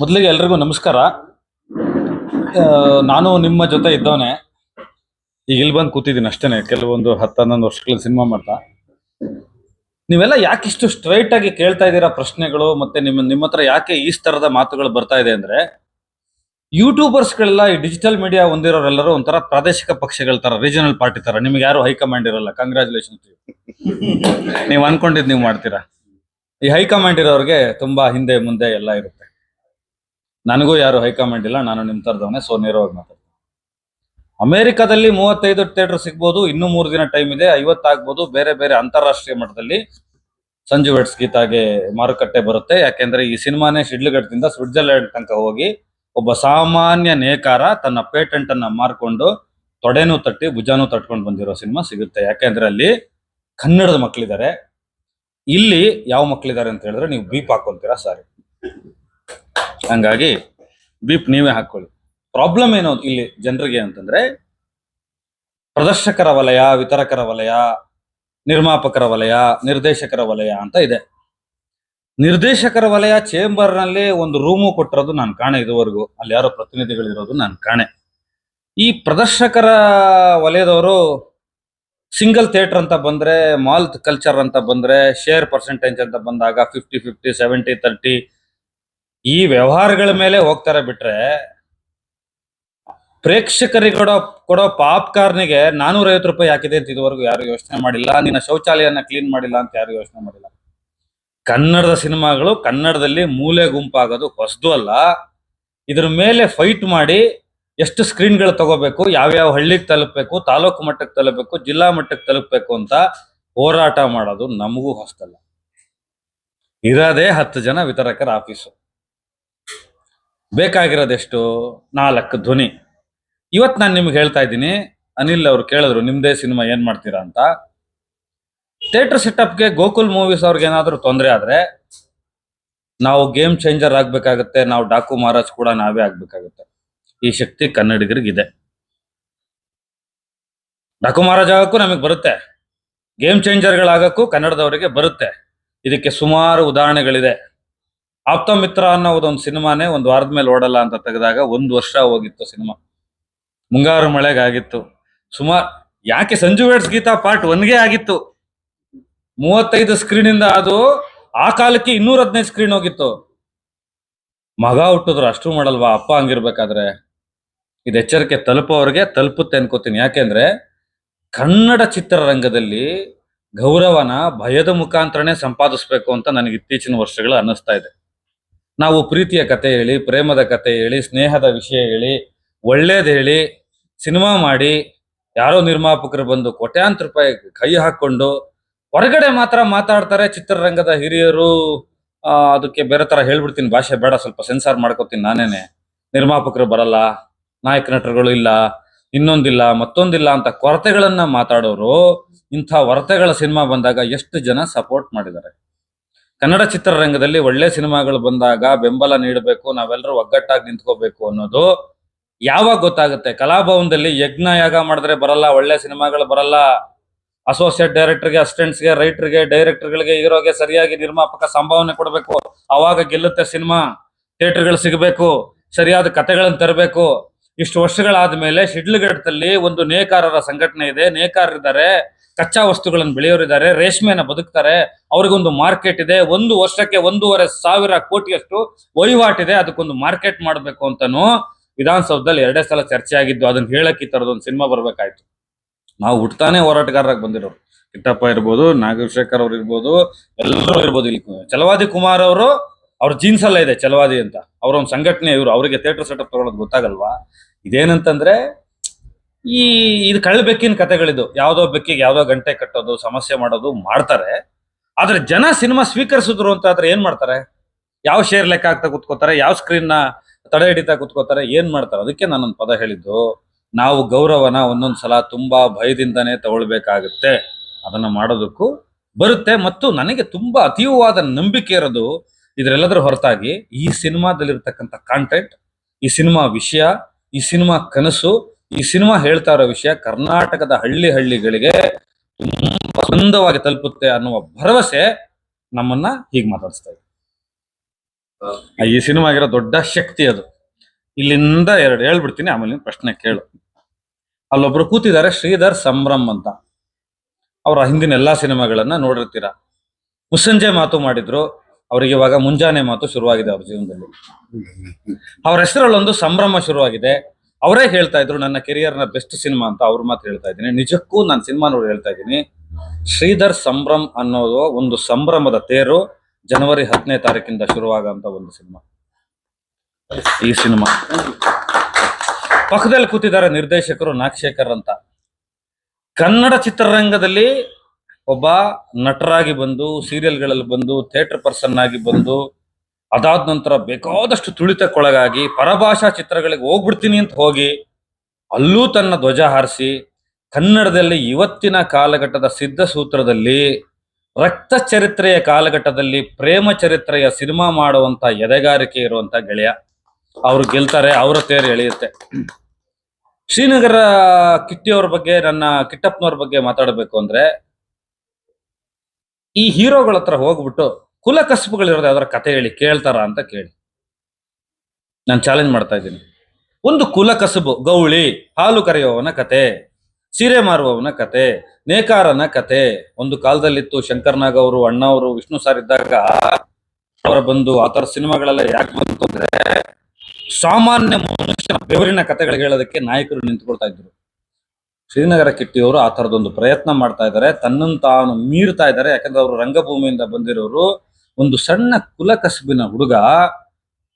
ಮೊದಲಿಗೆ ಎಲ್ರಿಗೂ ನಮಸ್ಕಾರ. ನಾನು ನಿಮ್ಮ ಜೊತೆ ಇದ್ದವನೇ. ಈಗ ಇಲ್ಲಿ ಬಂದು ಕೂತಿದ್ದೀನಿ ಅಷ್ಟೇ ಕೆಲವೊಂದು ಹತ್ತು, ಹನ್ನೊಂದು ವರ್ಷಗಳಲ್ಲಿ ಸಿನಿಮಾ ಮಾಡ್ತಾ. ನೀವೆಲ್ಲ ಯಾಕಿಷ್ಟು ಸ್ಟ್ರೈಟ್ ಆಗಿ ಕೇಳ್ತಾ ಇದ್ದೀರಾ ಪ್ರಶ್ನೆಗಳು, ಮತ್ತೆ ನಿಮ್ಮ ನಿಮ್ಮ ಹತ್ರ ಯಾಕೆ ಈ ತರದ ಮಾತುಗಳು ಬರ್ತಾ ಇದೆ ಅಂದ್ರೆ ಯೂಟ್ಯೂಬರ್ಸ್ಗಳೆಲ್ಲ ಈ ಡಿಜಿಟಲ್ ಮೀಡಿಯಾ ಹೊಂದಿರೋರೆಲ್ಲರೂ ಒಂಥರ ಪ್ರಾದೇಶಿಕ ಪಕ್ಷಗಳ ತರ ರೀಜನಲ್ ಪಾರ್ಟಿ ತರ ನಿಮ್ಗೆ ಯಾರು ಹೈಕಮಾಂಡ್ ಇರಲ್ಲ. ಕಂಗ್ರಾಚುಲೇಷನ್ ನೀವು ಅನ್ಕೊಂಡಿದ್ ನೀವು ಮಾಡ್ತೀರಾ? ಈ ಹೈಕಮಾಂಡ್ ಇರೋರಿಗೆ ತುಂಬಾ ಹಿಂದೆ ಮುಂದೆ ಎಲ್ಲ ಇರುತ್ತೆ. ನನಗೂ ಯಾರು ಹೈಕಮಾಂಡ್ ಇಲ್ಲ, ನಾನು ನಿಮ್ ತರದವನೇ ಸೊ ನೇರವಾಗಿ ಮಾತಾಡ್ತೀನಿ. ಅಮೆರಿಕದಲ್ಲಿ ಮೂವತ್ತೈದು ಥಿಯೇಟರ್ ಸಿಗ್ಬೋದು, ಇನ್ನೂ ಮೂರು ದಿನ ಟೈಮ್ ಇದೆ ಐವತ್ತಾಗ್ಬೋದು ಬೇರೆ ಬೇರೆ ಅಂತಾರಾಷ್ಟ್ರೀಯ ಮಟ್ಟದಲ್ಲಿ ಸಂಜು ವೆಟ್ಸ್ ಗೀತಾಗೆ ಮಾರುಕಟ್ಟೆ ಬರುತ್ತೆ. ಯಾಕೆಂದ್ರೆ ಈ ಸಿನಿಮಾನೇ ಶಿಡ್ಲಘಟ್ಟದಿಂದ ಸ್ವಿಟ್ಜರ್ಲೆಂಡ್ ತನಕ ಹೋಗಿ ಒಬ್ಬ ಸಾಮಾನ್ಯ ನೇಕಾರ ತನ್ನ ಪೇಟೆಂಟ್ ಅನ್ನ ಮಾರ್ಕೊಂಡು ತೊಡೆನೂ ತಟ್ಟಿ, ಭುಜಾನೂ ತಟ್ಕೊಂಡು ಬಂದಿರೋ ಸಿನಿಮಾ ಸಿಗುತ್ತೆ. ಯಾಕೆಂದ್ರೆ ಅಲ್ಲಿ ಕನ್ನಡದ ಮಕ್ಕಳಿದ್ದಾರೆ ಇಲ್ಲಿ ಯಾವ ಮಕ್ಕಳಿದ್ದಾರೆ ಅಂತ ಹೇಳಿದ್ರೆ ನೀವು ಬೀಪ್ ಹಾಕೊಂತೀರಾ, ಸಾರಿ. ಹಂಗಾಗಿ ಬೀಪ್ ನೀವೇ ಹಾಕೊಳ್ಳಿ. ಪ್ರಾಬ್ಲಮ್ ಏನು ಇಲ್ಲಿ ಜನರಿಗೆ ಅಂತಂದ್ರೆ ಪ್ರದರ್ಶಕರ ವಲಯ, ವಿತರಕರ ವಲಯ, ನಿರ್ಮಾಪಕರ ವಲಯ, ನಿರ್ದೇಶಕರ ವಲಯ ಅಂತ ಇದೆ. ನಿರ್ದೇಶಕರ ವಲಯ ಚೇಂಬರ್ನಲ್ಲಿ ಒಂದು ರೂಮು ಕೊಟ್ಟಿರೋದು ನಾನು ಕಾಣೆ ಇದುವರೆಗೂ. ಅಲ್ಲಿ ಯಾರೋ ಪ್ರತಿನಿಧಿಗಳಿರೋದು ನಾನು ಕಾಣೆ. ಈ ಪ್ರದರ್ಶಕರ ವಲಯದವರು ಸಿಂಗಲ್ ಥಿಯೇಟರ್ ಅಂತ ಬಂದ್ರೆ ಮಾಲ್ ಕಲ್ಚರ್ ಅಂತ ಬಂದ್ರೆ, ಶೇರ್ ಪರ್ಸೆಂಟೇಜ್ ಅಂತ ಬಂದಾಗ ಫಿಫ್ಟಿ ಫಿಫ್ಟಿ ಸೆವೆಂಟಿ ತರ್ಟಿ ಈ ವ್ಯವಹಾರಗಳ ಮೇಲೆ ಹೋಗ್ತಾರೆ ಬಿಟ್ರೆ ಪ್ರೇಕ್ಷಕರಿಗೆ ಕೊಡೋ ಕೊಡೋ ಪಾಪ್ಕಾರ್ನಿಗೆ ನಾನೂರ ಐವತ್ತು ರೂಪಾಯಿ ಹಾಕಿದೆ ಅಂತ ಇದುವರೆಗೂ ಯಾರು ಯೋಚನೆ ಮಾಡಿಲ್ಲ. ನಿನ್ನ ಶೌಚಾಲಯನ ಕ್ಲೀನ್ ಮಾಡಿಲ್ಲ ಅಂತ ಯಾರು ಯೋಚನೆ ಮಾಡಿಲ್ಲ. ಕನ್ನಡದ ಸಿನಿಮಾಗಳು ಕನ್ನಡದಲ್ಲಿ ಮೂಲೆ ಗುಂಪಾಗೋದು ಹೊಸದು ಅಲ್ಲ. ಇದ್ರ ಮೇಲೆ ಫೈಟ್ ಮಾಡಿ ಎಷ್ಟು ಸ್ಕ್ರೀನ್ಗಳು ತಗೋಬೇಕು, ಯಾವ್ಯಾವ ಹಳ್ಳಿಗೆ ತಲುಪಬೇಕು, ತಾಲೂಕು ಮಟ್ಟಕ್ಕೆ ತಲುಪಬೇಕು, ಜಿಲ್ಲಾ ಮಟ್ಟಕ್ಕೆ ತಲುಪಬೇಕು ಅಂತ ಹೋರಾಟ ಮಾಡೋದು ನಮಗೂ ಹೊಸದಲ್ಲ ಇರೋದೇ ಹತ್ತು ಜನ ವಿತರಕರ ಆಫೀಸು ಬೇಕಾಗಿರೋದೆಷ್ಟು? ನಾಲ್ಕು ಧ್ವನಿ. ಇವತ್ತು ನಾನು ನಿಮ್ಗೆ ಹೇಳ್ತಾ ಇದ್ದೀನಿ, ಅನಿಲ್ ಅವರು ಕೇಳಿದ್ರು, ನಿಮ್ದೇ ಸಿನಿಮಾ ಏನು ಮಾಡ್ತೀರಾ ಅಂತ? ಥಿಯೇಟರ್ ಸೆಟಪ್ಗೆ ಗೋಕುಲ್ ಮೂವೀಸ್ ಅವ್ರಿಗೆ ಏನಾದರೂ ತೊಂದರೆ ಆದರೆ, ನಾವು ಗೇಮ್ ಚೇಂಜರ್ ಆಗಬೇಕಾಗುತ್ತೆ, ನಾವು ಡಾಕು ಮಹಾರಾಜ್ ಕೂಡ ನಾವೇ ಆಗಬೇಕಾಗುತ್ತೆ. ಈ ಶಕ್ತಿ ಕನ್ನಡಿಗರಿಗಿದೆ. ಡಾಕು ಮಹಾರಾಜ್ ಆಗಕ್ಕೂ ನಮಗೆ ಬರುತ್ತೆ. ಗೇಮ್ ಚೇಂಜರ್ಗಳಾಗೋಕ್ಕೂ ಕನ್ನಡದವರಿಗೆ ಬರುತ್ತೆ. ಇದಕ್ಕೆ ಸುಮಾರು ಉದಾಹರಣೆಗಳಿದೆ. ಆಪ್ತ ಮಿತ್ರ ಅನ್ನೋ ಒಂದು ಸಿನಿಮಾನೇ ಒಂದು ವಾರದ ಮೇಲೆ ಓಡಲ್ಲ ಅಂತ ತೆಗೆದಾಗ ಒಂದು ವರ್ಷ ಹೋಗಿತ್ತು ಸಿನಿಮಾ. ಮುಂಗಾರು ಮಳೆಗಾಗಿತ್ತು. ಸುಮಾರು ಯಾಕೆ ಸಂಜು ವೇಡ್ಸ್ ಗೀತಾ ಪಾರ್ಟ್ ಒನ್ಗೆ ಆಗಿತ್ತು. ಮೂವತ್ತೈದು ಸ್ಕ್ರೀನ್ ಇಂದ ಅದು ಆ ಕಾಲಕ್ಕೆ ಇನ್ನೂರ ಹದಿನೈದು ಸ್ಕ್ರೀನ್ ಹೋಗಿತ್ತು. ಮಗ ಹುಟ್ಟಿದ್ರು ಅಷ್ಟು ಮಾಡಲ್ವಾ? ಅಪ್ಪ ಹಂಗಿರ್ಬೇಕಾದ್ರೆ. ಇದು ಎಚ್ಚರಿಕೆ ತಲುಪೋರಿಗೆ ತಲುಪುತ್ತೆ ಅನ್ಕೋತೀನಿ. ಯಾಕೆಂದ್ರೆ ಕನ್ನಡ ಚಿತ್ರರಂಗದಲ್ಲಿ ಗೌರವನ ಭಯದ ಮುಖಾಂತರನೇ ಸಂಪಾದಿಸ್ಬೇಕು ಅಂತ ನನಗೆ ಇತ್ತೀಚಿನ ವರ್ಷಗಳು ಅನ್ನಿಸ್ತಾ ಇದೆ. ನಾವು ಪ್ರೀತಿಯ ಕತೆ ಹೇಳಿ, ಪ್ರೇಮದ ಕತೆ ಹೇಳಿ, ಸ್ನೇಹದ ವಿಷಯ ಹೇಳಿ, ಒಳ್ಳೇದು ಹೇಳಿ, ಸಿನಿಮಾ ಮಾಡಿ, ಯಾರೋ ನಿರ್ಮಾಪಕರು ಬಂದು ಕೋಟ್ಯಾಂತರ ರೂಪಾಯಿ ಕೈ ಹಾಕೊಂಡು ಹೊರಗಡೆ ಮಾತ್ರ ಮಾತಾಡ್ತಾರೆ ಚಿತ್ರರಂಗದ ಹಿರಿಯರು. ಅದಕ್ಕೆ ಬೇರೆ ತರ ಹೇಳ್ಬಿಡ್ತೀನಿ. ಭಾಷೆ ಬೇಡ, ಸ್ವಲ್ಪ ಸೆನ್ಸಾರ್ ಮಾಡ್ಕೋತೀನಿ ನಾನೇನೆ. ನಿರ್ಮಾಪಕರು ಬರಲ್ಲ, ನಾಯಕ ನಟರುಗಳು ಇಲ್ಲ, ಇನ್ನೊಂದಿಲ್ಲ, ಮತ್ತೊಂದಿಲ್ಲ ಅಂತ ಕೊರತೆಗಳನ್ನ ಮಾತಾಡೋರು ಇಂಥ ಹೊರತೆಗಳ ಸಿನಿಮಾ ಬಂದಾಗ ಎಷ್ಟು ಜನ ಸಪೋರ್ಟ್ ಮಾಡಿದ್ದಾರೆ. ಕನ್ನಡ ಚಿತ್ರರಂಗದಲ್ಲಿ ಒಳ್ಳೆ ಸಿನಿಮಾಗಳು ಬಂದಾಗ ಬೆಂಬಲ ನೀಡಬೇಕು, ನಾವೆಲ್ಲರೂ ಒಗ್ಗಟ್ಟಾಗಿ ನಿಂತ್ಕೋಬೇಕು ಅನ್ನೋದು ಯಾವಾಗ ಗೊತ್ತಾಗುತ್ತೆ? ಕಲಾಭವನದಲ್ಲಿ ಯಜ್ಞ ಯಾಗ ಮಾಡಿದ್ರೆ ಬರಲ್ಲ, ಒಳ್ಳೆ ಸಿನಿಮಾಗಳು ಬರಲ್ಲ. ಅಸೋಸಿಯೇಟ್ ಡೈರೆಕ್ಟರ್ಗೆ ಅಸಿಸ್ಟೆಂಟ್ಸ್ಗೆ ರೈಟರ್ಗೆ ಡೈರೆಕ್ಟರ್ಗಳಿಗೆ ಇರೋಗೆ ಸರಿಯಾಗಿ ನಿರ್ಮಾಪಕ ಸಂಭಾವನೆ ಕೊಡಬೇಕು. ಅವಾಗ ಗೆಲ್ಲುತ್ತೆ ಸಿನಿಮಾ. ಥಿಯೇಟರ್ಗಳು ಸಿಗಬೇಕು, ಸರಿಯಾದ ಕಥೆಗಳನ್ನು ತರಬೇಕು. ಇಷ್ಟು ವರ್ಷಗಳಾದ ಮೇಲೆ ಶಿಡ್ಲಘಟ್ಟದಲ್ಲಿ ಒಂದು ನೇಕಾರರ ಸಂಘಟನೆ ಇದೆ. ನೇಕಾರರಿದ್ದಾರೆ. ಕಚ್ಚಾ ವಸ್ತುಗಳನ್ನು ಬೆಳೆಯೋರಿದ್ದಾರೆ ರೇಷ್ಮೆನ ಬದುಕ್ತಾರೆ, ಅವ್ರಿಗೊಂದು ಮಾರ್ಕೆಟ್ ಇದೆ, ಒಂದು ವರ್ಷಕ್ಕೆ ಒಂದೂವರೆ ಸಾವಿರ ಕೋಟಿಯಷ್ಟು ವಹಿವಾಟಿದೆ, ಅದಕ್ಕೊಂದು ಮಾರ್ಕೆಟ್ ಮಾಡಬೇಕು ಅಂತಾನು ವಿಧಾನಸೌಧದಲ್ಲಿ ಎರಡೇ ಸಲ ಚರ್ಚೆ ಆಗಿದ್ದು ಅದನ್ನ ಹೇಳಕ್ಕೆ ತರದೊಂದು ಸಿನಿಮಾ ಬರ್ಬೇಕಾಯ್ತು. ನಾವು ಹುಟ್ಟತಾನೆ ಹೋರಾಟಗಾರರಾಗಿ ಬಂದಿರೋರು. ಕಿಟ್ಟಪ್ಪ ಇರ್ಬೋದು, ನಾಗಶೇಖರ್ ಅವ್ರು ಇರ್ಬೋದು, ಎಲ್ಲರೂ ಇರ್ಬೋದು ಇಲ್ಲಿ. ಚಲವಾದಿ ಕುಮಾರ್ ಅವರು, ಅವ್ರ ಜೀನ್ಸ್ ಎಲ್ಲ ಇದೆ ಚಲವಾದಿ ಅಂತ. ಅವ್ರ ಒಂದು ಸಂಘಟನೆ ಇವರು, ಅವರಿಗೆ ಥಿಯೇಟರ್ ಸೆಟಪ್ ತಗೊಳ್ಳೋದು ಗೊತ್ತಾಗಲ್ವಾ? ಇದೇನಂತಂದ್ರೆ ಈ ಇದು ಕಳ್ಳ ಬೆಕ್ಕಿನ ಕಥೆಗಳಿದು. ಯಾವ್ದೋ ಬೆಕ್ಕಿಗೆ ಯಾವ್ದೋ ಗಂಟೆ ಕಟ್ಟೋದು, ಸಮಸ್ಯೆ ಮಾಡೋದು ಮಾಡ್ತಾರೆ. ಆದ್ರೆ ಜನ ಸಿನಿಮಾ ಸ್ವೀಕರಿಸಿದ್ರು ಅಂತ ಆದ್ರೆ ಏನ್ ಮಾಡ್ತಾರೆ? ಯಾವ ಶೇರ್ ಲೆಕ್ಕ ಆಗ್ತಾ ಕುತ್ಕೋತಾರೆ? ಯಾವ ಸ್ಕ್ರೀನ್ನ ತಡೆ ಹಿಡಿತಾ ಕುತ್ಕೋತಾರೆ? ಏನ್ ಮಾಡ್ತಾರೆ? ಅದಕ್ಕೆ ನಾನೊಂದು ಪದ ಹೇಳಿದ್ದು. ನಾವು ಗೌರವನ ಒಂದೊಂದ್ಸಲ ತುಂಬಾ ಭಯದಿಂದನೇ ತಗೊಳ್ಬೇಕಾಗುತ್ತೆ. ಅದನ್ನ ಮಾಡೋದಕ್ಕೂ ಬರುತ್ತೆ ಮತ್ತು ನನಗೆ ತುಂಬಾ ಅತೀವವಾದ ನಂಬಿಕೆ ಇರೋದು ಇದರೆಲ್ಲದರ ಹೊರತಾಗಿ ಈ ಸಿನಿಮಾದಲ್ಲಿರ್ತಕ್ಕಂಥ ಕಾಂಟೆಂಟ್ ಈ ಸಿನಿಮಾ ವಿಷಯ, ಈ ಸಿನಿಮಾ ಕನಸು ಈ ಸಿನಿಮಾ ಹೇಳ್ತಾ ಇರೋ ವಿಷಯ ಕರ್ನಾಟಕದ ಹಳ್ಳಿ ಹಳ್ಳಿಗಳಿಗೆ ತುಂಬಾ ಸುಂದರವಾಗಿ ತಲುಪುತ್ತೆ ಅನ್ನುವ ಭರವಸೆ ನಮ್ಮನ್ನ ಹೀಗೆ ಮಾತಾಡಿಸ್ತಾ ಇದೆ. ಈ ಸಿನಿಮಾಗಿರೋ ದೊಡ್ಡ ಶಕ್ತಿ ಅದು. ಇಲ್ಲಿಂದ ಎರಡು ಹೇಳ್ಬಿಡ್ತೀನಿ, ಆಮೇಲೆ ಪ್ರಶ್ನೆ ಕೇಳು. ಅಲ್ಲೊಬ್ರು ಕೂತಿದ್ದಾರೆ, ಶ್ರೀಧರ್ ಸಂಭ್ರಮ್ ಅಂತ. ಅವರ ಹಿಂದಿನ ಎಲ್ಲಾ ಸಿನಿಮಾಗಳನ್ನ ನೋಡಿರ್ತೀರ. ಮುಸ್ಸಂಜೆ ಮಾತು ಮಾಡಿದ್ರು, ಅವ್ರಿಗೆ ಇವಾಗ ಮುಂಜಾನೆ ಮಾತು ಶುರುವಾಗಿದೆ ಅವ್ರ ಜೀವನದಲ್ಲಿ. ಅವ್ರ ಹೆಸರಲ್ಲೊಂದು ಸಂಭ್ರಮ ಶುರುವಾಗಿದೆ. ಅವರೇ ಹೇಳ್ತಾ ಇದ್ರು, ನನ್ನ ಕೆರಿಯರ್ನ ಬೆಸ್ಟ್ ಸಿನಿಮಾ ಅಂತ ಅವ್ರ ಮಾತು ಹೇಳ್ತಾ ಇದ್ದೀನಿ. ನಿಜಕ್ಕೂ ನಾನು ಸಿನಿಮಾ ನೋಡಿ ಹೇಳ್ತಾ ಇದ್ದೀನಿ. ಶ್ರೀಧರ್ ಸಂಭ್ರಮ್ ಅನ್ನೋದು ಒಂದು ಸಂಭ್ರಮದ ತೇರು, ಜನವರಿ ಹತ್ತನೇ ತಾರೀಕಿಂದ ಶುರುವಾಗಂತ ಒಂದು ಸಿನಿಮಾ. ಈ ಸಿನಿಮಾ. ಪಕ್ಕದಲ್ಲಿ ಕೂತಿದ್ದಾರೆ ನಿರ್ದೇಶಕರು ನಾಗಶೇಖರ್ ಅಂತ. ಕನ್ನಡ ಚಿತ್ರರಂಗದಲ್ಲಿ ಒಬ್ಬ ನಟರಾಗಿ ಬಂದು ಸೀರಿಯಲ್ಗಳಲ್ಲಿ ಬಂದು ಥಿಯೇಟರ್ ಪರ್ಸನ್ ಆಗಿ ಬಂದು ಅದಾದ ನಂತರ ಬೇಕಾದಷ್ಟು ತುಳಿತಕ್ಕೊಳಗಾಗಿ ಪರಭಾಷಾ ಚಿತ್ರಗಳಿಗೆ ಹೋಗ್ಬಿಡ್ತೀನಿ ಅಂತ ಹೋಗಿ ಅಲ್ಲೂ ತನ್ನ ಧ್ವಜ ಹಾರಿಸಿ ಕನ್ನಡದಲ್ಲಿ ಇವತ್ತಿನ ಕಾಲಘಟ್ಟದ ಸಿದ್ಧ ಸೂತ್ರದಲ್ಲಿ ರಕ್ತ ಚರಿತ್ರೆಯ ಕಾಲಘಟ್ಟದಲ್ಲಿ ಪ್ರೇಮ ಚರಿತ್ರೆಯ ಸಿನಿಮಾ ಮಾಡುವಂತ ಎದೆಗಾರಿಕೆ ಇರುವಂತ ಗೆಳೆಯ. ಅವ್ರು ಗೆಲ್ತಾರೆ, ಅವರ ತೇರು ಎಳೆಯುತ್ತೆ. ಶ್ರೀನಗರ ಕಿಟ್ಟಿಯವ್ರ ಬಗ್ಗೆ, ನನ್ನ ಕಿಟ್ಟಪ್ಪನವ್ರ ಬಗ್ಗೆ ಮಾತಾಡಬೇಕು ಅಂದ್ರೆ ಈ ಹೀರೋಗಳ ಹತ್ರ ಹೋಗ್ಬಿಟ್ಟು ಕುಲ ಕಸಬುಗಳಿರೋದು ಯಾವ್ದಾರ ಕತೆ ಹೇಳಿ ಕೇಳ್ತಾರ ಅಂತ ಕೇಳಿ. ನಾನು ಚಾಲೆಂಜ್ ಮಾಡ್ತಾ ಇದ್ದೀನಿ. ಒಂದು ಕುಲ ಕಸಬು ಗೌಳಿ, ಹಾಲು ಕರೆಯುವವನ ಕತೆ ಸೀರೆ ಮಾರುವವನ ಕತೆ ನೇಕಾರನ ಕತೆ ಒಂದು ಕಾಲದಲ್ಲಿತ್ತು ಶಂಕರ್ನಾಗ್ ಅವರು ಅಣ್ಣವರು ವಿಷ್ಣು ಸಾರ್ ಇದ್ದಾಗ ಅವರ ಬಂದು ಆ ಥರ ಸಿನಿಮಾಗಳೆಲ್ಲ ಯಾಕೆ ಬಂತು ಅಂದ್ರೆ ಸಾಮಾನ್ಯ ಮನುಷ್ಯನ ಬೆವರಿನ ಕತೆಗಳು ಹೇಳೋದಕ್ಕೆ ನಾಯಕರು ನಿಂತ್ಕೊಳ್ತಾ ಇದ್ರು. ಶ್ರೀನಗರ ಕಿಟ್ಟಿಯವರು ಆ ಥರದೊಂದು ಪ್ರಯತ್ನ ಮಾಡ್ತಾ ಇದ್ದಾರೆ. ತನ್ನನ್ನು ತಾನು ಮೀರ್ತಾ ಇದ್ದಾರೆ. ಯಾಕಂದ್ರೆ ಅವರು ರಂಗಭೂಮಿಯಿಂದ ಬಂದಿರೋರು. ಒಂದು ಸಣ್ಣ ಕುಲ ಕಸಬಿನ ಹುಡುಗ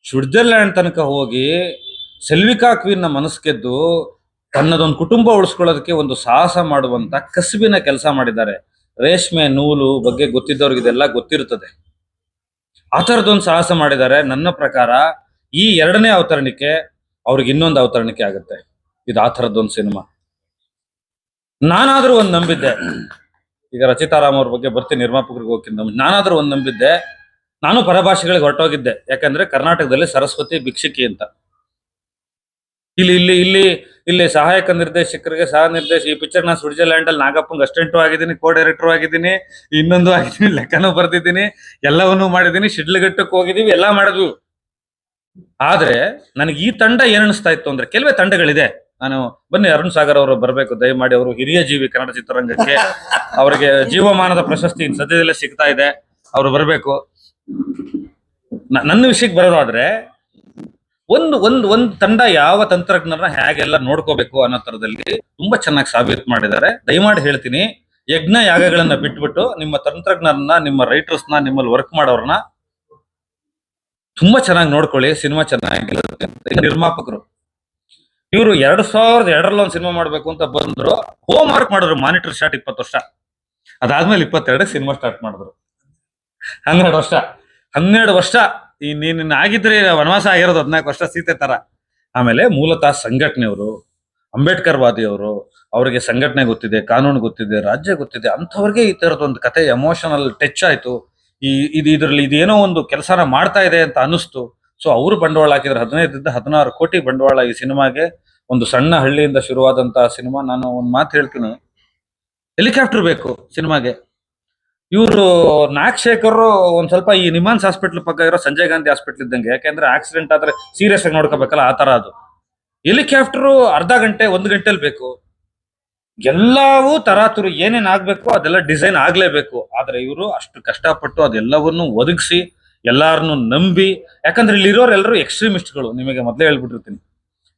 ಸ್ವಿಟ್ಜರ್ಲ್ಯಾಂಡ್ ತನಕ ಹೋಗಿ ಸೆಲ್ವಿಕಾ ಕ್ವೀನ್ನ ಮನಸ್ಸು ಗೆದ್ದು ತನ್ನದೊಂದು ಕುಟುಂಬ ಉಳಿಸ್ಕೊಳ್ಳೋದಕ್ಕೆ ಒಂದು ಸಾಹಸ ಮಾಡುವಂತ ಕಸಬಿನ ಕೆಲಸ ಮಾಡಿದ್ದಾರೆ. ರೇಷ್ಮೆ, ನೂಲು ಬಗ್ಗೆ ಗೊತ್ತಿದ್ದವ್ರಿಗೆ ಇದೆಲ್ಲ ಗೊತ್ತಿರುತ್ತದೆ. ಆ ಥರದೊಂದು ಸಾಹಸ ಮಾಡಿದ್ದಾರೆ. ನನ್ನ ಪ್ರಕಾರ ಈ ಎರಡನೇ ಅವತರಣಿಕೆ ಅವ್ರಿಗೆ ಇನ್ನೊಂದು ಅವತರಣಿಕೆ ಆಗುತ್ತೆ. ಇದು ಆ ಥರದ್ದೊಂದು ಸಿನಿಮಾ. ನಾನಾದ್ರೂ ಒಂದು ನಂಬಿದ್ದೆ. ಈಗ ರಚಿತಾರಾಮ್ ಅವ್ರ ಬಗ್ಗೆ ಬರ್ತೀನಿ, ನಿರ್ಮಾಪಕರಿಗೆ ಹೋಗಿಂತ ನಾನಾದ್ರೂ ಒಂದ್ ನಂಬಿದ್ದೆ. ನಾನು ಪರಭಾಷೆಗಳಿಗೆ ಹೊರಟೋಗಿದ್ದೆ. ಯಾಕಂದ್ರೆ ಕರ್ನಾಟಕದಲ್ಲಿ ಸರಸ್ವತಿ ಭಿಕ್ಷಿಕಿ ಅಂತ. ಇಲ್ಲಿ ಇಲ್ಲಿ ಇಲ್ಲಿ ಇಲ್ಲಿ ಸಹಾಯಕ ನಿರ್ದೇಶಕರಿಗೆ ಸಹ ನಿರ್ದೇಶ ಈ ಪಿಕ್ಚರ್ ನಾನು ಸ್ವಿಟ್ಜರ್ಲ್ಯಾಂಡ್ ಅಲ್ಲಿ ನಾಗಪ್ಪಂಗ್ ಅಸ್ಟೆಂಟು ಆಗಿದ್ದೀನಿ ಕೋ ಡೈರೆಕ್ಟರ್ ಆಗಿದ್ದೀನಿ, ಇನ್ನೊಂದು ಆಗಿದ್ದೀನಿ, ಲೆಕ್ಕನೂ ಬರ್ದಿದ್ದೀನಿ, ಎಲ್ಲವನ್ನೂ ಮಾಡಿದ್ದೀನಿ, ಶಿಡ್ಲಘಟ್ಟಕ್ಕೆ ಹೋಗಿದ್ದೀವಿ, ಎಲ್ಲ ಮಾಡಿದ್ವಿ. ಆದ್ರೆ, ನನಗೆ ಈ ತಂಡ ಏನಿಸ್ತಾ ಇತ್ತು ಅಂದ್ರೆ, ಕೆಲವೇ ತಂಡಗಳಿದೆ. ನಾನು ಬನ್ನಿ ಅರುಣ್ ಸಾಗರ್ ಅವರು ಬರಬೇಕು, ದಯಮಾಡಿ ಅವರು ಹಿರಿಯ ಜೀವಿ ಕನ್ನಡ ಚಿತ್ರರಂಗಕ್ಕೆ. ಅವರಿಗೆ ಜೀವಮಾನದ ಪ್ರಶಸ್ತಿ ಸದ್ಯದಲ್ಲೇ ಸಿಗ್ತಾ ಇದೆ. ಅವರು ಬರಬೇಕು. ನನ್ನ ವಿಷಯಕ್ಕೆ ಬರೋದಾದ್ರೆ, ಒಂದು ಒಂದು ಒಂದು ತಂಡ ಯಾವ ತಂತ್ರಜ್ಞರನ್ನ ಹೇಗೆಲ್ಲ ನೋಡ್ಕೋಬೇಕು ಅನ್ನೋ ತರದಲ್ಲಿ ತುಂಬಾ ಚೆನ್ನಾಗಿ ಸಾಬೀತು ಮಾಡಿದ್ದಾರೆ. ದಯಮಾಡಿ ಹೇಳ್ತೀನಿ, ಯಜ್ಞ ಯಾಗಗಳನ್ನ ಬಿಟ್ಬಿಟ್ಟು ನಿಮ್ಮ ತಂತ್ರಜ್ಞರನ್ನ, ನಿಮ್ಮ ರೈಟರ್ಸ್ನ, ನಿಮ್ಮಲ್ಲಿ ವರ್ಕ್ ಮಾಡೋರ್ನ ತುಂಬಾ ಚೆನ್ನಾಗಿ ನೋಡ್ಕೊಳ್ಳಿ, ಸಿನಿಮಾ ಚೆನ್ನಾಗಿರುತ್ತೆ ನಿರ್ಮಾಪಕರು. ಇವರು ಎರಡ್ ಸಾವಿರದ ಎರಡರಲ್ಲಿ ಒಂದು ಸಿನಿಮಾ ಮಾಡಬೇಕು ಅಂತ ಬಂದ್ರು ಹೋಮ್ ವರ್ಕ್ ಮಾಡಿದ್ರು ಮಾನಿಟರ್ ಸ್ಟಾರ್ಟ್ ಇಪ್ಪತ್ತು ವರ್ಷ. ಅದಾದ್ಮೇಲೆ ಇಪ್ಪತ್ತೆರಡಕ್ಕೆ ಸಿನಿಮಾ ಸ್ಟಾರ್ಟ್ ಮಾಡಿದ್ರು. ಹನ್ನೆರಡು ವರ್ಷ. ಹನ್ನೆರಡು ವರ್ಷ, ಈ ನೀನು ಆಗಿದ್ರೆ ವನವಾಸ ಆಗಿರೋದು ಹದಿನಾಲ್ಕು ವರ್ಷ ಸೀತೆ ತರ. ಆಮೇಲೆ ಮೂಲತಃ ಸಂಘಟನೆಯವರು, ಅಂಬೇಡ್ಕರ್ ವಾದಿಯವರು, ಅವರಿಗೆ ಸಂಘಟನೆ ಗೊತ್ತಿದೆ, ಕಾನೂನು ಗೊತ್ತಿದೆ, ರಾಜ್ಯ ಗೊತ್ತಿದೆ, ಅಂಥವ್ರಿಗೆ ಈ ತರದೊಂದು ಕತೆ ಎಮೋಷನಲ್ ಟಚ್ ಆಯ್ತು. ಈ ಇದು ಇದರಲ್ಲಿ ಇದೇನೋ ಒಂದು ಕೆಲಸನ ಮಾಡ್ತಾ ಇದೆ ಅಂತ ಅನಿಸ್ತು ಸೊ ಅವರು ಬಂಡವಾಳ ಹಾಕಿದ್ರೆ ಹದಿನೈದರಿಂದ ಹದಿನಾರು ಕೋಟಿ ಬಂಡವಾಳ ಈ ಸಿನಿಮಾಗೆ ಒಂದು ಸಣ್ಣ ಹಳ್ಳಿಯಿಂದ ಶುರುವಾದಂತಹ ಸಿನಿಮಾ. ನಾನು ಒಂದು ಮಾತು ಹೇಳ್ತೀನಿ. ಹೆಲಿಕಾಪ್ಟರ್ ಬೇಕು ಸಿನಿಮಾಗೆ. ಇವರು ನಾಗಶೇಖರ್ ಒಂದ್ ಸ್ವಲ್ಪ ಈ ನಿಮಾನ್ಸ್ ಹಾಸ್ಪಿಟಲ್ ಪಕ್ಕ ಇರೋ ಸಂಜಯ್ ಗಾಂಧಿ ಹಾಸ್ಪಿಟಲ್ ಇದ್ದಂಗೆ. ಯಾಕೆಂದ್ರೆ ಆಕ್ಸಿಡೆಂಟ್ ಆದ್ರೆ ಸೀರಿಯಸ್ ಆಗಿ ನೋಡ್ಕೋಬೇಕಲ್ಲ, ಆ ತರ ಅದು. ಹೆಲಿಕಾಪ್ಟರ್ ಅರ್ಧ ಗಂಟೆ, ಒಂದು ಗಂಟೆಲಿ ಬೇಕು. ಎಲ್ಲವೂ ತರಾತುರು ಏನೇನ್ ಆಗ್ಬೇಕು ಅದೆಲ್ಲ ಡಿಸೈನ್ ಆಗ್ಲೇಬೇಕು. ಆದ್ರೆ ಇವರು ಅಷ್ಟು ಕಷ್ಟಪಟ್ಟು ಅದೆಲ್ಲವನ್ನು ಒದಗಿಸಿ ಎಲ್ಲಾರನ್ನು ನಂಬಿ, ಯಾಕಂದ್ರೆ ಇಲ್ಲಿ ಇರೋರು ಎಲ್ಲರೂ ಎಕ್ಸ್ಟ್ರೀಮಿಸ್ಟ್ಗಳು ನಿಮಗೆ ಮೊದಲೇ ಹೇಳ್ಬಿಟ್ಟಿರ್ತೀನಿ.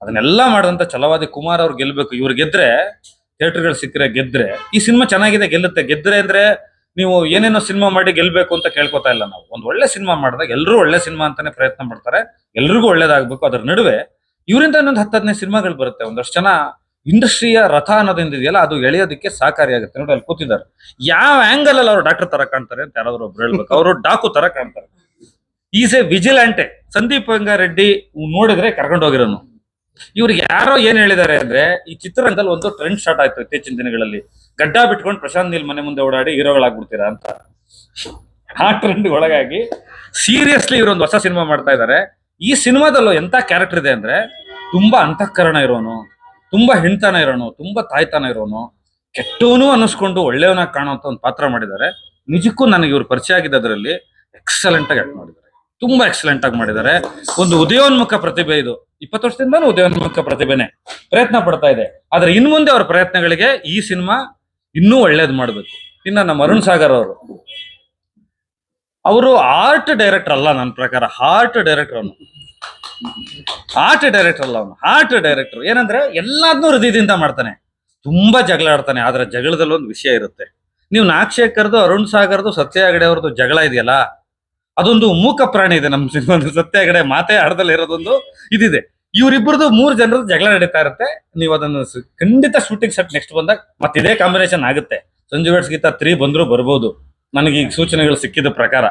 ಅದನ್ನೆಲ್ಲ ಮಾಡಿದಂತ ಛಲವಾದಿ ಕುಮಾರ್ ಅವ್ರು ಗೆಲ್ಬೇಕು. ಇವ್ರು ಗೆದ್ರೆ, ಥಿಯೇಟರ್ಗಳು ಸಿಕ್ಕರೆ ಗೆದ್ರೆ, ಈ ಸಿನಿಮಾ ಚೆನ್ನಾಗಿದೆ, ಗೆಲ್ಲುತ್ತೆ. ಗೆದ್ರೆ ಅಂದ್ರೆ ನೀವು ಏನೇನೋ ಸಿನಿಮಾ ಮಾಡಿ ಗೆಲ್ಬೇಕು ಅಂತ ಕೇಳ್ಕೊತಾ ಇಲ್ಲ ನಾವು. ಒಂದು ಒಳ್ಳೆ ಸಿನಿಮಾ ಮಾಡಿದಾಗ ಎಲ್ಲರೂ ಒಳ್ಳೆ ಸಿನಿಮಾ ಅಂತಾನೆ ಪ್ರಯತ್ನ ಮಾಡ್ತಾರೆ. ಎಲ್ರಿಗೂ ಒಳ್ಳೇದಾಗಬೇಕು. ಅದ್ರ ನಡುವೆ ಇವರಿಂದ ಇನ್ನೊಂದು ಹತ್ತು ಹದಿನೈದು ಸಿನಿಮಾಗಳು ಬರುತ್ತೆ. ಒಂದಷ್ಟು ಜನ ಇಂಡಸ್ಟ್ರಿಯ ರಥ ಅನ್ನೋದಿಂದ ಇದೆಯಲ್ಲ, ಅದು ಎಳೆಯೋದಕ್ಕೆ ಸಹಕಾರಿಯಾಗುತ್ತೆ. ನೋಡಿ ಅಲ್ಲಿ ಕೂತಿದ್ದಾರೆ. ಯಾವ ಆಂಗಲ್ ಅಲ್ಲಿ ಅವರು ಡಾಕ್ಟರ್ ತರ ಕಾಣ್ತಾರೆ ಅಂತ ಯಾರಾದ್ರೂ ಒಬ್ರು ಹೇಳ್ಬೇಕು. ಅವರು ಡಾಕು ತರ ಕಾಣ್ತಾರೆ. Is a vigilante. Sandeep Reddy ನೋಡಿದ್ರೆ ಕರ್ಕೊಂಡು ಹೋಗಿರೋನು. ಇವ್ರಿಗೆ ಯಾರೋ ಏನ್ ಹೇಳಿದ್ದಾರೆ ಅಂದ್ರೆ, ಈ ಚಿತ್ರರಂಗದಲ್ಲಿ ಒಂದು ಟ್ರೆಂಡ್ ಸ್ಟಾರ್ಟ್ ಆಯ್ತು ಇತ್ತೀಚಿನ ದಿನಗಳಲ್ಲಿ. ಗಡ್ಡ ಬಿಟ್ಕೊಂಡು ಪ್ರಶಾಂತ್ ನೀಲ್ ಮನೆ ಮುಂದೆ ಓಡಾಡಿ ಹೀರೋಗಳಾಗ್ಬಿಡ್ತೀರಾ ಅಂತ. ಆ ಟ್ರೆಂಡ್ ಒಳಗಾಗಿ ಸೀರಿಯಸ್ಲಿ ಇವರೊಂದು ಹೊಸ ಸಿನಿಮಾ ಮಾಡ್ತಾ ಇದ್ದಾರೆ ಈ ಸಿನಿಮಾದಲ್ಲೂ ಎಂತ ಕ್ಯಾರೆಕ್ಟರ್ ಇದೆ ಅಂದ್ರೆ, ತುಂಬಾ ಅಂತಃಕರಣ ಇರೋನು, ತುಂಬಾ ಹೆಣ್ತನ ಇರೋನು, ತುಂಬಾ ತಾಯ್ತನ ಇರೋನು. ಕೆಟ್ಟವನು ಅನ್ನಿಸ್ಕೊಂಡು ಒಳ್ಳೆಯವನಾಗಿ ಕಾಣುವಂತ ಒಂದು ಪಾತ್ರ ಮಾಡಿದ್ದಾರೆ. ನಿಜಕ್ಕೂ ನನಗೆ ಇವ್ರು ಪರಿಚಯ ಆಗಿದ್ದ ಅದರಲ್ಲಿ ಎಕ್ಸಲೆಂಟ್ ಆಗಿ ಆಕ್ಟ್ ಮಾಡಿದ್ದಾರೆ. ತುಂಬಾ ಎಕ್ಸಲೆಂಟ್ ಆಗಿ ಮಾಡಿದ್ದಾರೆ. ಒಂದು ಉದಯೋನ್ಮುಖ ಪ್ರತಿಭೆ ಇದು. ಇಪ್ಪತ್ತು ವರ್ಷದಿಂದನೂ ಉದಯೋನ್ಮುಖ ಪ್ರತಿಭೆನೆ ಪ್ರಯತ್ನ ಪಡ್ತಾ ಇದೆ. ಆದ್ರೆ ಇನ್ ಮುಂದೆ ಅವರ ಪ್ರಯತ್ನಗಳಿಗೆ ಈ ಸಿನಿಮಾ ಇನ್ನೂ ಒಳ್ಳೇದು ಮಾಡಬೇಕು. ಇನ್ನ ನಮ್ಮ ಅರುಣ್ ಸಾಗರ್ ಅವರು. ಅವರು ಆರ್ಟ್ ಡೈರೆಕ್ಟರ್ ಅಲ್ಲ ನನ್ನ ಪ್ರಕಾರ. ಹಾರ್ಟ್ ಡೈರೆಕ್ಟರ್ ಅವನು. ಆರ್ಟ್ ಡೈರೆಕ್ಟರ್ ಅಲ್ಲ ಅವನು. ಹಾರ್ಟ್ ಡೈರೆಕ್ಟರ್ ಏನಂದ್ರೆ ಎಲ್ಲಾದ್ನೂ ಹೃದಯದಿಂದ ಮಾಡ್ತಾನೆ. ತುಂಬಾ ಜಗಳ ಆಡ್ತಾನೆ. ಆದ್ರೆ ಜಗಳದಲ್ಲಿ ಒಂದು ವಿಷಯ ಇರುತ್ತೆ. ನೀವು ನಾಗಶೇಖರ್ದು, ಅರುಣ್ ಸಾಗರ್ದು, ಸತ್ಯ ಹೆಗಡೆ ಅವ್ರದ್ದು ಜಗಳ ಇದೆಯಲ್ಲ? ಅದೊಂದು ಮೂಕ ಪ್ರಾಣಿ ಇದೆ ನಮ್ಮ ಸಿನಿಮಾದ ಸತ್ಯ ಕಡೆ ಮಾತೆ ಆಡದಲ್ಲಿ ಇರೋದೊಂದು ಇದಿದೆ. ಇವರಿಬ್ಬರದು ಮೂರು ಜನರದ್ದು ಜಗಳ ನಡೀತಾ ಇರುತ್ತೆ. ನೀವು ಅದನ್ನು ಖಂಡಿತ ಶೂಟಿಂಗ್ ಸೆಟ್ ನೆಕ್ಸ್ಟ್ ಬಂದಾಗ ಮತ್ತೆ ಇದೇ ಕಾಂಬಿನೇಷನ್ ಆಗುತ್ತೆ. ಸಂಜು ವೆಟ್ಸ್ ಗೀತಾ ತ್ರೀ ಬಂದ್ರು ಬರ್ಬೋದು. ನನಗೆ ಈಗ ಸೂಚನೆಗಳು ಸಿಕ್ಕಿದ ಪ್ರಕಾರ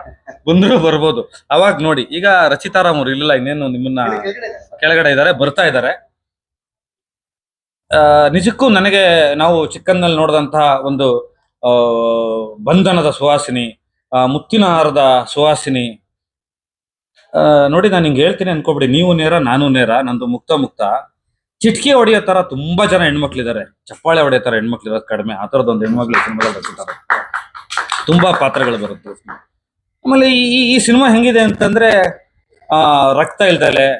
ಬಂದ್ರು ಬರ್ಬೋದು. ಅವಾಗ ನೋಡಿ, ಈಗ ರಚಿತಾರಾಮ್ ಅವ್ರು ಇಲ್ಲ ಇನ್ನೇನು ನಿಮ್ಮನ್ನ ಕೆಳಗಡೆ ಇದ್ದಾರೆ, ಬರ್ತಾ ಇದ್ದಾರೆ. ನಿಜಕ್ಕೂ ನನಗೆ ನಾವು ಚಿಕ್ಕನ್ನಲ್ಲಿ ನೋಡಿದಂತಹ ಒಂದು ಬಂಧನದ ಸುವಾಸಿನಿ ಮುತ್ತಿನ ಹಾರದ ಸುವಾಸಿನಿ. ನೋಡಿ ನಾನು ಹಿಂಗೆ ಹೇಳ್ತೀನಿ ಅನ್ಕೋಬಿಡಿ, ನೀವು ನೇರ ನಾನು ನೇರ, ನಂದು ಮುಕ್ತ ಮುಕ್ತ. ಚಿಟ್ಕಿ ಹೊಡೆಯೋ ತರ ತುಂಬಾ ಜನ ಹೆಣ್ಮಕ್ಳಿದ್ದಾರೆ ಚಪ್ಪಾಳೆ ಹೊಡೆಯೋ ತರ ಹೆಣ್ಮಕ್ಳು ಇರೋದು ಕಡಿಮೆ, ಆ ಥರದೊಂದು ಹೆಣ್ಮಕ್ಳು ಸಿನಿಮಾದಲ್ಲಿ ಬರ್ತಿದ್ದಾರೆ. ತುಂಬಾ ಪಾತ್ರಗಳು ಬರುತ್ತೆ. ಆಮೇಲೆ ಈ, ಈ- ಸಿನಿಮಾ ಹೆಂಗಿದೆ ಅಂತಂದ್ರೆ, ಆ, ರಕ್ತ ಇಲ್ದಲೆ,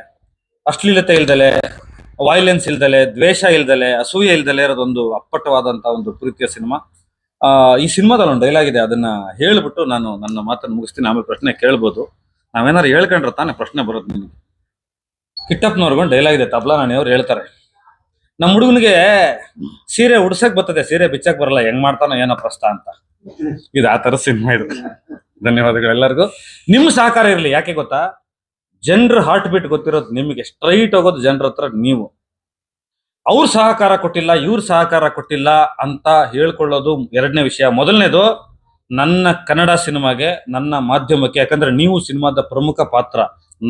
ಅಶ್ಲೀಲತೆ ಇಲ್ದಲೆ ವೈಲೆನ್ಸ್ ಇಲ್ದಲೆ, ದ್ವೇಷ ಇಲ್ದಲೆ, ಅಸೂಯೆ ಇಲ್ದಲೆ ಇರೋದೊಂದು ಅಪ್ಪಟ್ಟವಾದಂತ ಒಂದು ಪ್ರೀತಿಯ ಸಿನಿಮಾ. ಈ ಸಿನಿಮಾದಲ್ಲಿ ಒಂದು ಡೈಲಾಗ್ ಇದೆ, ಅದನ್ನ ಹೇಳ್ಬಿಟ್ಟು ನಾನು ನನ್ನ ಮಾತನ್ನು ಮುಗಿಸ್ತೀನಿ, ಆಮೇಲೆ ಪ್ರಶ್ನೆ ಕೇಳ್ಬೋದು. ನಾವೇನಾರು ಹೇಳ್ಕೊಂಡ್ರೆ ತಾನೇ ಪ್ರಶ್ನೆ ಬರೋದು ನಿಮಗೆ. ಕಿಟ್ಟಪ್ಪನವ್ರಿಗೊಂದು ಡೈಲಾಗ್ ಇದೆ, ತಬ್ಲಾ ನಾಣಿಯವ್ರು ಹೇಳ್ತಾರೆ. ನಮ್ಮ ಹುಡುಗನಿಗೆ ಸೀರೆ ಉಡ್ಸಕ್ ಬರ್ತದೆ, ಸೀರೆ ಬಿಚ್ಚಕ್ ಬರಲ್ಲ, ಹೆಂಗ್ ಮಾಡ್ತಾನೋ ಏನೋ ಪ್ರಶ್ನ ಅಂತ. ಇದು ಆ ತರ ಸಿನಿಮಾ ಇದು. ಧನ್ಯವಾದಗಳು ಎಲ್ಲರಿಗೂ. ನಿಮ್ ಸಹಕಾರ ಇರಲಿ, ಯಾಕೆ ಗೊತ್ತಾ? ಜನರ ಹಾರ್ಟ್ ಬೀಟ್ ಗೊತ್ತಿರೋದು ನಿಮಗೆ ಸ್ಟ್ರೈಟ್ ಹೋಗೋದು ಜನರ ಹತ್ರ ನೀವು. ಅವ್ರ ಸಹಕಾರ ಕೊಟ್ಟಿಲ್ಲ, ಇವ್ರ ಸಹಕಾರ ಕೊಟ್ಟಿಲ್ಲ ಅಂತ ಹೇಳ್ಕೊಳ್ಳೋದು ಎರಡನೇ ವಿಷಯ. ಮೊದಲನೇದು, ನನ್ನ ಕನ್ನಡ ಸಿನಿಮಾಗೆ, ನನ್ನ ಮಾಧ್ಯಮಕ್ಕೆ, ಯಾಕಂದ್ರೆ ನೀವು ಸಿನಿಮಾದ ಪ್ರಮುಖ ಪಾತ್ರ,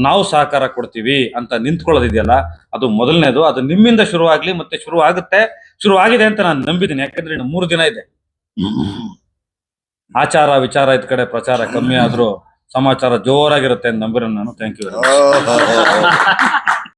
ನಾವು ಸಹಕಾರ ಕೊಡ್ತೀವಿ ಅಂತ ನಿಂತ್ಕೊಳ್ಳೋದಿದೆಯಲ್ಲ, ಅದು ಮೊದಲನೇದು. ಅದು ನಿಮ್ಮಿಂದ ಶುರು ಆಗ್ಲಿ ಮತ್ತೆ ಶುರು ಆಗುತ್ತೆ ಶುರು ಆಗಿದೆ ಅಂತ ನಾನು ನಂಬಿದ್ದೀನಿ. ಯಾಕಂದ್ರೆ ಇನ್ನು ಮೂರು ದಿನ ಇದೆ. ಆಚಾರ, ವಿಚಾರ ಇದ್ ಕಡೆ, ಪ್ರಚಾರ ಕಮ್ಮಿ ಆದ್ರೂ ಸಮಾಚಾರ ಜೋರಾಗಿರುತ್ತೆ ಅಂತ ನಂಬಿರೋ ನಾನು. Thank you